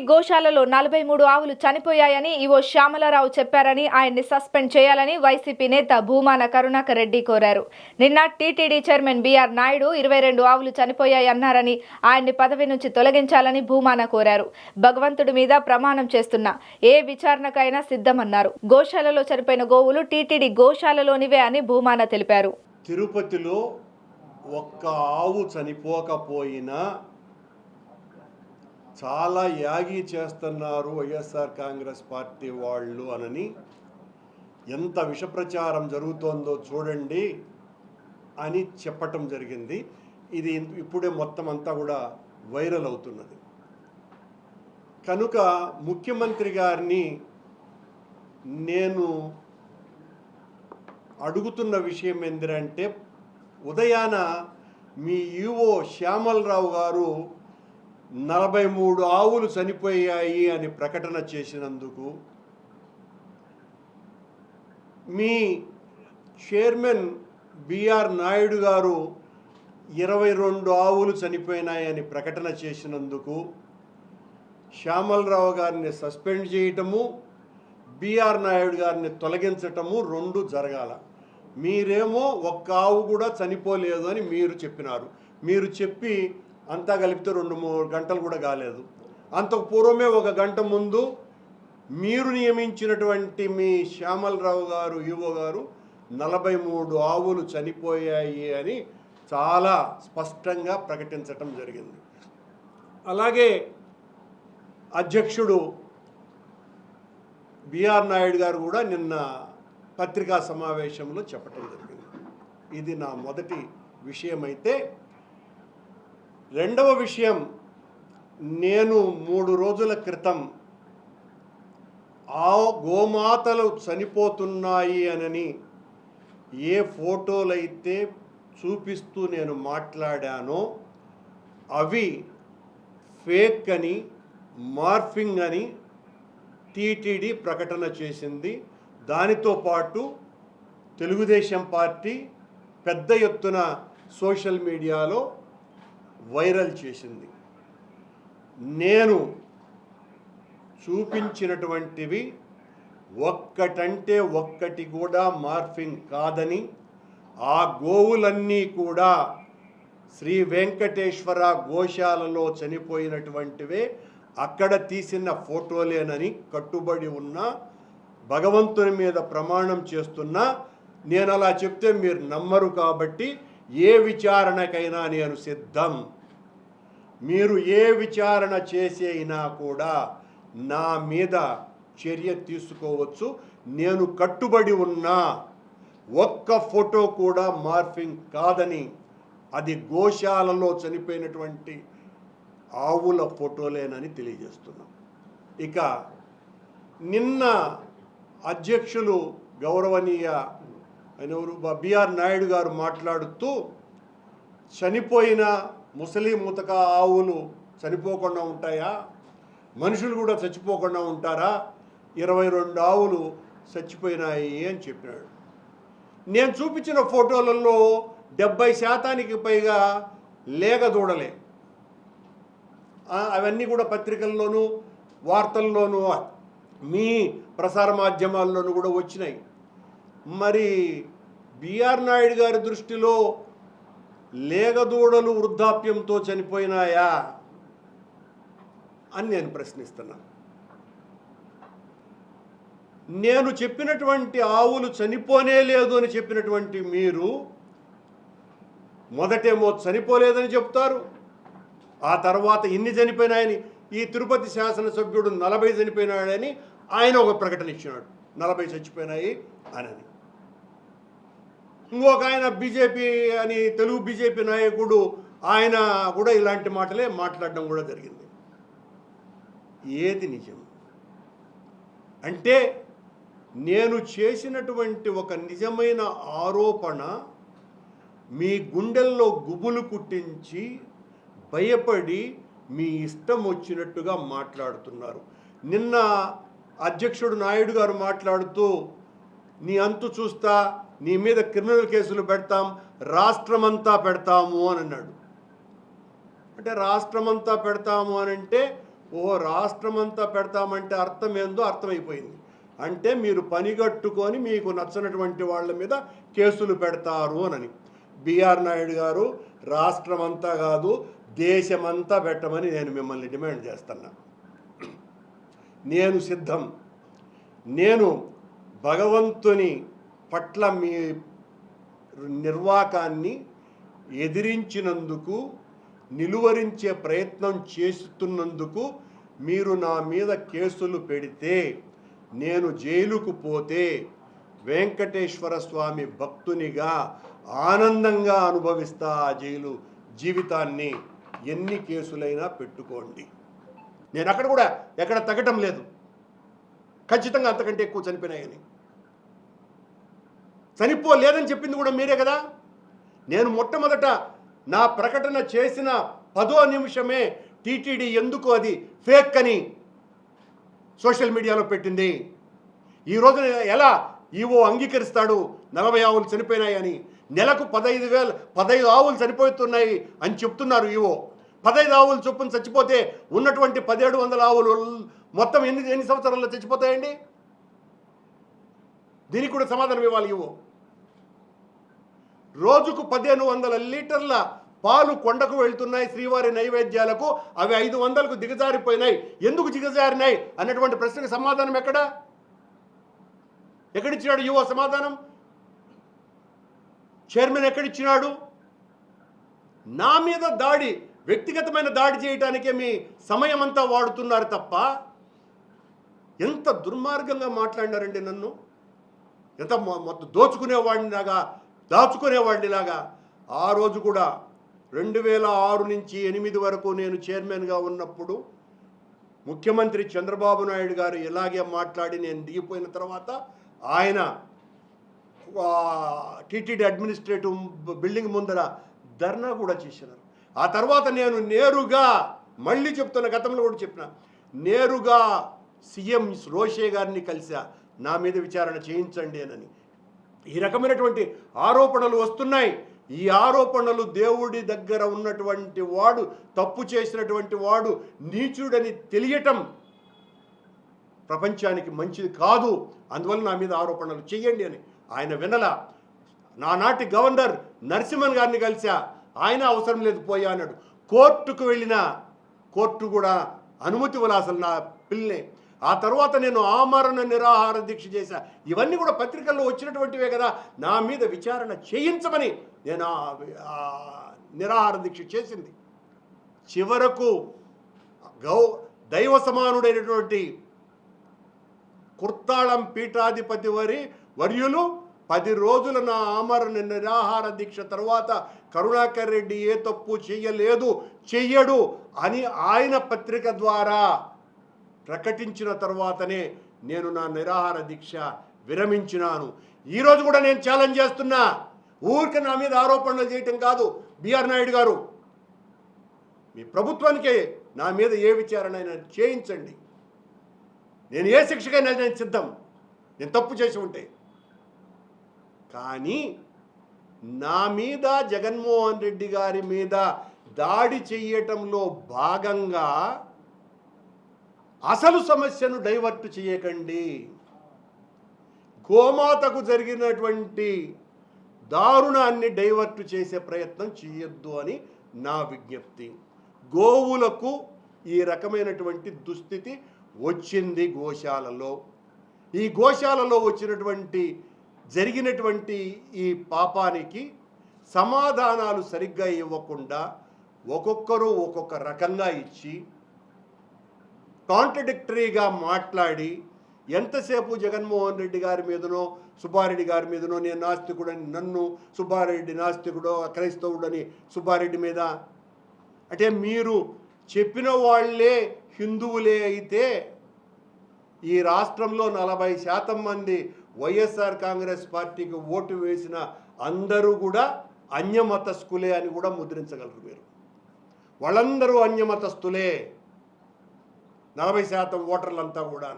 గోశాలలో నలభై మూడు ఆవులు చనిపోయాయని ఈవో శ్యామలరావు చెప్పారని ఆయన్ని సస్పెండ్ చేయాలని వైసీపీ నేత భూమాన కరుణాకర్ రెడ్డి కోరారు. నిన్న టీటీడీ చైర్మన్ బీఆర్ నాయుడు ఇరవై రెండు ఆవులు చనిపోయాయన్నారని ఆయన్ని పదవి నుంచి తొలగించాలని భూమాన కోరారు. భగవంతుడి మీద ప్రమాణం చేస్తున్న ఏ విచారణకైనా సిద్ధమన్నారు. గోశాలలో చనిపోయిన గోవులు టీటీడీ గోశాలలోనివే అని భూమాన తెలిపారు. తిరుపతిలో ఒక్క ఆవు చనిపోకపోయినా చాలా యాగి చేస్తున్నారు వైఎస్ఆర్ కాంగ్రెస్ పార్టీ వాళ్ళు అనని ఎంత విషప్రచారం జరుగుతోందో చూడండి అని చెప్పటం జరిగింది. ఇది ఇప్పుడే మొత్తం అంతా కూడా వైరల్ అవుతున్నది. కనుక ముఖ్యమంత్రి గారిని నేను అడుగుతున్న విషయం ఏంటంటే ఉదయాన మీ ఈవో శ్యామలరావు గారు నలభై మూడు ఆవులు చనిపోయాయి అని ప్రకటన చేసినందుకు మీ చైర్మన్ బిఆర్ నాయుడు గారు ఇరవై రెండు ఆవులు చనిపోయినాయని ప్రకటన చేసినందుకు శ్యామలరావు గారిని సస్పెండ్ చేయటము బిఆర్ నాయుడు గారిని తొలగించటము రెండు జరగాల. మీరేమో ఒక్క ఆవు కూడా చనిపోలేదు అని మీరు చెప్పినారు. మీరు చెప్పి అంతా కలిపితే రెండు మూడు గంటలు కూడా కాలేదు. అంతకు పూర్వమే ఒక గంట ముందు మీరు నియమించినటువంటి మీ శ్యామలరావు గారు ఈవో గారు నలభై మూడు ఆవులు చనిపోయాయి అని చాలా స్పష్టంగా ప్రకటించటం జరిగింది. అలాగే అధ్యక్షుడు బిఆర్ నాయుడు గారు కూడా నిన్న పత్రికా సమావేశంలో చెప్పటం జరిగింది. ఇది నా మొదటి విషయమైతే రెండవ విషయం నేను మూడు రోజుల క్రితం ఆ గోమాతలు చనిపోతున్నాయి అనని ఏ ఫోటోలైతే చూపిస్తూ నేను మాట్లాడానో అవి ఫేక్ అని మార్ఫింగ్ అని టీటీడీ ప్రకటన చేసింది. దానితో పాటు తెలుగుదేశం పార్టీ పెద్ద ఎత్తున సోషల్ మీడియాలో వైరల్ చేసింది. నేను చూపించినటువంటివి ఒక్కటంటే ఒక్కటి కూడా మార్ఫింగ్ కాదని ఆ గోవులన్నీ కూడా శ్రీ వెంకటేశ్వర గోశాలలో చనిపోయినటువంటివే అక్కడ తీసిన ఫోటోలేనని కట్టుబడి ఉన్న భగవంతుని మీద ప్రమాణం చేస్తున్నా నేను అలా చెప్తే మీరు నమ్మరు కాబట్టి ఏ విచారణకైనా నేను సిద్ధం. మీరు ఏ విచారణ చేసైనా కూడా నా మీద చర్య తీసుకోవచ్చు. నేను కట్టుబడి ఉన్నా. ఒక్క ఫోటో కూడా మార్ఫింగ్ కాదని అది గోశాలలో చనిపోయినటువంటి ఆవుల ఫోటోలేనని తెలియజేస్తున్నాం. ఇక నిన్న అధ్యక్షులు గౌరవనీయ ఆయన బిఆర్ నాయుడు గారు మాట్లాడుతూ చనిపోయిన ముసలి ముతక ఆవులు చనిపోకుండా ఉంటాయా? మనుషులు కూడా చచ్చిపోకుండా ఉంటారా? ఇరవై రెండు ఆవులు చచ్చిపోయినాయి అని చెప్పినాడు నేను చూపించిన ఫోటోలలో డెబ్బై శాతానికి పైగా లేగ దూడలే. అవన్నీ కూడా పత్రికల్లోనూ వార్తల్లోనూ మీ ప్రసార మాధ్యమాల్లోనూ కూడా వచ్చినాయి. మరి బిఆర్ నాయుడు గారి దృష్టిలో లేగదూడలు వృద్ధాప్యంతో చనిపోయినాయా అని నేను ప్రశ్నిస్తున్నాను నేను చెప్పినటువంటి ఆవులు చనిపోనే లేదు అని చెప్పినటువంటి మీరు మొదటేమో చనిపోలేదని చెప్తారు ఆ తర్వాత ఇన్ని చనిపోయినాయని ఈ తిరుపతి శాసనసభ్యుడు నలభై చనిపోయినాడని ఆయన ఒక ప్రకటన ఇచ్చినాడు. నలభై చచ్చిపోయినాయి అని ఇంకొక ఆయన బీజేపీ అని తెలుగు బీజేపీ నాయకుడు ఆయన కూడా ఇలాంటి మాటలే మాట్లాడడం కూడా జరిగింది. ఏది నిజం? అంటే నేను చేసినటువంటి ఒక నిజమైన ఆరోపణ మీ గుండెల్లో గుబులు కుట్టించి భయపడి మీ ఇష్టం వచ్చినట్టుగా మాట్లాడుతున్నారు. నిన్న అధ్యక్షుడు నాయుడు గారు మాట్లాడుతూ నీ అంతు చూస్తా నీ మీద క్రిమినల్ కేసులు పెడతాం రాష్ట్రమంతా పెడతాము అని అన్నాడు. అంటే రాష్ట్రమంతా పెడతాము అని అంటే ఓ రాష్ట్రమంతా పెడతామంటే అర్థం ఏందో అర్థమైపోయింది. అంటే మీరు పనిగట్టుకొని మీకు నచ్చనటువంటి వాళ్ళ మీద కేసులు పెడతారు అని బీఆర్ నాయుడు గారు రాష్ట్రమంతా కాదు దేశమంతా పెట్టమని నేను మిమ్మల్ని డిమాండ్ చేస్తున్నా. నేను సిద్ధం. నేను భగవంతుని పట్ల మీ నిర్వాకాన్ని ఎదిరించినందుకు నిలువరించే ప్రయత్నం చేస్తున్నందుకు మీరు నా మీద కేసులు పెడితే నేను జైలుకు పోతే వెంకటేశ్వర స్వామి భక్తునిగా ఆనందంగా అనుభవిస్తా ఆ జైలు జీవితాన్ని. ఎన్ని కేసులైనా పెట్టుకోండి. నేను అక్కడ కూడా ఎక్కడ తగ్గటం లేదు. ఖచ్చితంగా అంతకంటే ఎక్కువ చనిపోయినాయని. చనిపోలేదని చెప్పింది కూడా మీరే కదా? నేను మొట్టమొదట నా ప్రకటన చేసిన పదో నిమిషమే టీటీడీ ఎందుకు అది ఫేక్ అని సోషల్ మీడియాలో పెట్టింది. ఈ ఎలా ఈవో అంగీకరిస్తాడు? నలభై ఆవులు చనిపోయినాయని నెలకు పదహైదు వేలు పదహైదు ఆవులు చనిపోతున్నాయి అని చెప్తున్నారు ఈవో. పదహైదు ఆవులు చొప్పున చచ్చిపోతే ఉన్నటువంటి పదిహేడు వందల ఆవులు మొత్తం ఎన్ని ఎన్ని సంవత్సరాల్లో చచ్చిపోతాయండి? దీనికి కూడా సమాధానం ఇవ్వాలి ఈవో. రోజుకు పదిహేను వందల లీటర్ల పాలు కొండకు వెళ్తున్నాయి శ్రీవారి నైవేద్యాలకు. అవి ఐదు వందలకు దిగజారిపోయినాయి. ఎందుకు దిగజారినాయి? అన్నటువంటి ప్రశ్నకు సమాధానం ఎక్కడ? ఎక్కడిచ్చినాడు యువ సమాధానం? చైర్మన్ ఎక్కడిచ్చినాడు? నా మీద దాడి వ్యక్తిగతమైన దాడి చేయటానికే మీ సమయం అంతా వాడుతున్నారు తప్ప ఎంత దుర్మార్గంగా మాట్లాడినారండి నన్ను? ఎంత మొ- మొత్తం దోచుకునేవాడినిలాగా. దాచుకునేవాడినిలాగా ఆ రోజు కూడా రెండు వేల ఆరు నుంచి ఎనిమిది వరకు నేను చైర్మన్గా ఉన్నప్పుడు ముఖ్యమంత్రి చంద్రబాబు నాయుడు గారు ఇలాగే మాట్లాడి నేను దిగిపోయిన తర్వాత ఆయన టీటీడీ అడ్మినిస్ట్రేటివ్ బిల్డింగ్ ముందర ధర్నా కూడా చేసినారు. ఆ తర్వాత నేను నేరుగా మళ్ళీ చెప్తున్న గతంలో కూడా చెప్పిన నేరుగా సీఎం రోషే గారిని కలిసా నా మీద విచారణ చేయించండి అని. ఈ రకమైనటువంటి ఆరోపణలు వస్తున్నాయి. ఈ ఆరోపణలు దేవుడి దగ్గర ఉన్నటువంటి వాడు తప్పు చేసినటువంటి వాడు నీచుడని తెలియటం ప్రపంచానికి మంచిది కాదు. అందువల్ల నా మీద ఆరోపణలు చెయ్యండి అని ఆయన వినల. నానాటి గవర్నర్ నరసింహన్ గారిని కలిసా ఆయన అవసరం లేదు పోయా అన్నాడు. కోర్టుకు వెళ్ళిన కోర్టు కూడా అనుమతి ఇవ్వలే అసలు నా పిల్లని? ఆ తర్వాత నేను ఆమరణ నిరాహార దీక్ష చేశా. ఇవన్నీ కూడా పత్రికల్లో వచ్చినటువంటివే కదా. నా మీద విచారణ చేయించమని నేను ఆ- నిరాహార దీక్ష చేసింది. చివరకు గౌ దైవ సమానుడైనటువంటి కుర్తాళం పీఠాధిపతి వరి వర్యులు పది రోజుల నా ఆమరణ నిరాహార దీక్ష తర్వాత కరుణాకర్ రెడ్డి ఏ తప్పు చెయ్యలేదు చెయ్యడు అని ఆయన పత్రిక ద్వారా ప్రకటించిన తర్వాతనే నేను నా నిరాహార దీక్ష విరమించినాను. ఈరోజు కూడా నేను ఛాలెంజ్ చేస్తున్నా. ఊరికి నా మీద ఆరోపణలు చేయటం కాదు. బిఆర్ నాయుడు గారు మీ ప్రభుత్వానికే నా మీద ఏ విచారణ అయినా చేయించండి. నేను ఏ శిక్షకైనా నేను సిద్ధం. నేను తప్పు చేసి ఉంటే. కానీ నా మీద జగన్మోహన్ రెడ్డి గారి మీద దాడి చెయ్యటంలో భాగంగా అసలు సమస్యను డైవర్ట్ చేయకండి. గోమాతకు జరిగినటువంటి దారుణాన్ని డైవర్ట్ చేసే ప్రయత్నం చేయొద్దు అని నా విజ్ఞప్తి. గోవులకు ఈ రకమైనటువంటి దుస్థితి వచ్చింది గోశాలలో. ఈ గోశాలలో వచ్చినటువంటి జరిగినటువంటి ఈ పాపానికి సమాధానాలు సరిగ్గా ఇవ్వకుండా ఒక్కొక్కరు ఒక్కొక్క రకంగా ఇచ్చి కాంట్రడిక్టరీగా మాట్లాడి ఎంతసేపు జగన్మోహన్ రెడ్డి గారి మీదనో సుబ్బారెడ్డి గారి మీదనో నేను నాస్తికుడని నన్ను సుబ్బారెడ్డి నాస్తికుడో క్రైస్తవుడని సుబ్బారెడ్డి మీద? అంటే మీరు చెప్పిన వాళ్ళే హిందువులే అయితే ఈ రాష్ట్రంలో నలభై శాతం మంది వైఎస్ఆర్ కాంగ్రెస్ పార్టీకి ఓటు వేసిన అందరూ కూడా అన్యమతస్కులే అని కూడా ముద్రించగలరు మీరు. వాళ్ళందరూ అన్యమతస్థులే. నలభై శాతం ఓటర్లంతా కూడా